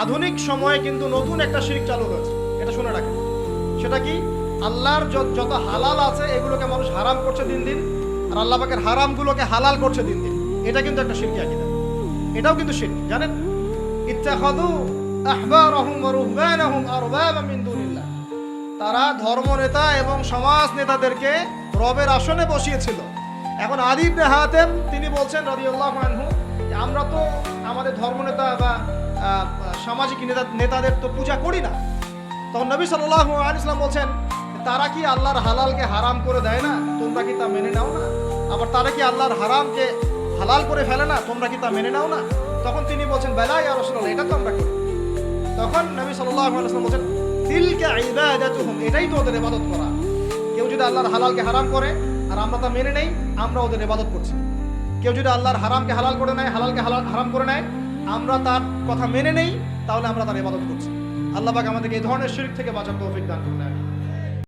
আধুনিক সময়ে কিন্তু নতুন একটা শিরিক চালু হয়েছে। এটা শুনে রাখেন। সেটা কি? আল্লাহর যত হালাল আছে, এগুলোকে মানুষ হারাম করছে দিন দিন, আর আল্লাহ পাকের হারামগুলোকে হালাল করছে দিন দিন। এটা কিন্তু একটা শিরকি আকিদা। এটাও কিন্তু শিরক, জানেন? ইত্তাখাদু আহবারহুম ওয়া রুহবানাহুম আরবাবা মিন দুনিল্লাহ। তারা ধর্ম নেতা এবং সমাজ নেতাদেরকে রবের আসনে বসিয়েছিল। এখন আদিব হাতেম, তিনি বলছেন রাদিয়াল্লাহু আনহু আমরা তো আমাদের ধর্মনেতা বা সামাজিক নেতা নেতাদের তো পূজা করি না। তখন নবী আলাইহি ইসলাম বলছেন, তারা কি আল্লাহর হালালকে হারাম করে দেয় না? তোমরা কি তা মেনে নাও না? আবার, তারা কি আল্লাহর হারামকে হালাল করে ফেলে না? তোমরা কি তা মেনে নাও না? তখন তিনি বলছেন, বেলা ইয়া রাসূলুল্লাহ, এটা তো আমরা করি। তখন নবী ওয়াসাল্লাম বলেন তিলকা এটাই তো ওদের ইবাদত করা। কেউ যদি আল্লাহর হালালকে হারাম করে, আর আমরা তা মেনে নেই, আমরা ওদের ইবাদত করছি। কেউ যদি আল্লাহর হারামকে হালাল করে নেয়, হালালকে হালাল, হারাম করে নেয়, আমরা তার কথা মেনে নেই তাহলে আমরা তার ইবাদত করছি আল্লাহ পাক আমাদেরকে এই ধরনের শিরিক থেকে বাঁচার তৌফিক দান করুন।